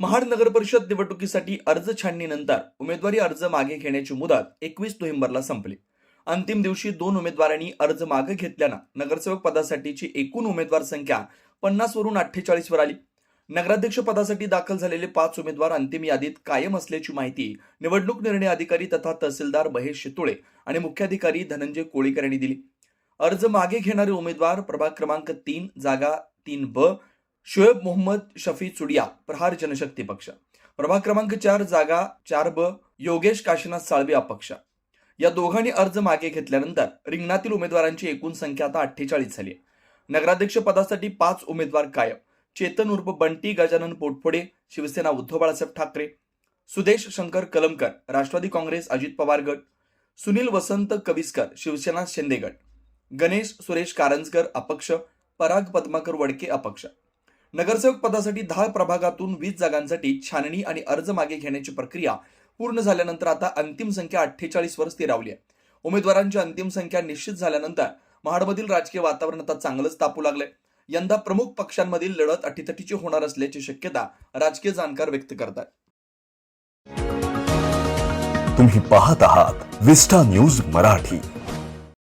महाड नगर परिषद निवडणुकीसाठी अर्ज छाननीनंतर उमेदवारी अर्ज मागे घेण्याची मुदत एकवीस नोव्हेंबरला संपली. अंतिम दिवशी दोन उमेदवारांनी अर्ज मागे घेतल्यानं नगरसेवक पदासाठीची एकूण उमेदवार संख्या पन्नास वरून अठ्ठेचाळीस वर आली. नगराध्यक्ष पदासाठी दाखल झालेले पाच उमेदवार अंतिम यादीत कायम असल्याची माहिती निवडणूक निर्णय अधिकारी तथा तहसीलदार महेश शितुळे आणि मुख्याधिकारी धनंजय कोळीकर यांनी दिली. अर्ज मागे घेणारे उमेदवार प्रभाग क्रमांक तीन जागा तीन ब शोएब मोहम्मद शफी चुडिया प्रहार जनशक्ती पक्ष. प्रभाग क्रमांक चार जागा चार ब योगेश काशीनाथ साळवे अपक्ष. या दोघांनी अर्ज मागे घेतल्यानंतर रिंगणातील उमेदवारांची एकूण संख्या आता अठ्ठेचाळीस झाली आहे. नगराध्यक्ष पदासाठी पाच उमेदवार कायम. चेतन उर्फ बंटी गजानन पोटफोडे शिवसेना उद्धव बाळासाहेब ठाकरे सुदेश शंकर कलमकर राष्ट्रवादी काँग्रेस अजित पवार गट सुनील वसंत कविस्कर शिवसेना शिंदे गट गणेश सुरेश कारंजकर अपक्ष पराग पद्माकर वडके अपक्ष. नगरसेवक पदासाठी दहा प्रभागातून वीस जागांसाठी छाननी आणि अर्ज मागे घेण्याची प्रक्रिया पूर्ण झाल्यानंतर आता अंतिम संख्या अठ्ठेचाळीस वर स्थिरावली आहे. उमेदवारांची अंतिम संख्या निश्चित झाल्यानंतर महाडमधील राजकीय वातावरण आता चांगलंच तापू लागलंय. यंदा प्रमुख पक्षांमधील लढत अटीतटीची होणार असल्याची शक्यता राजकीय जाणकार व्यक्त करतात. तुम्ही पाहत आहात विस्टा न्यूज मराठी.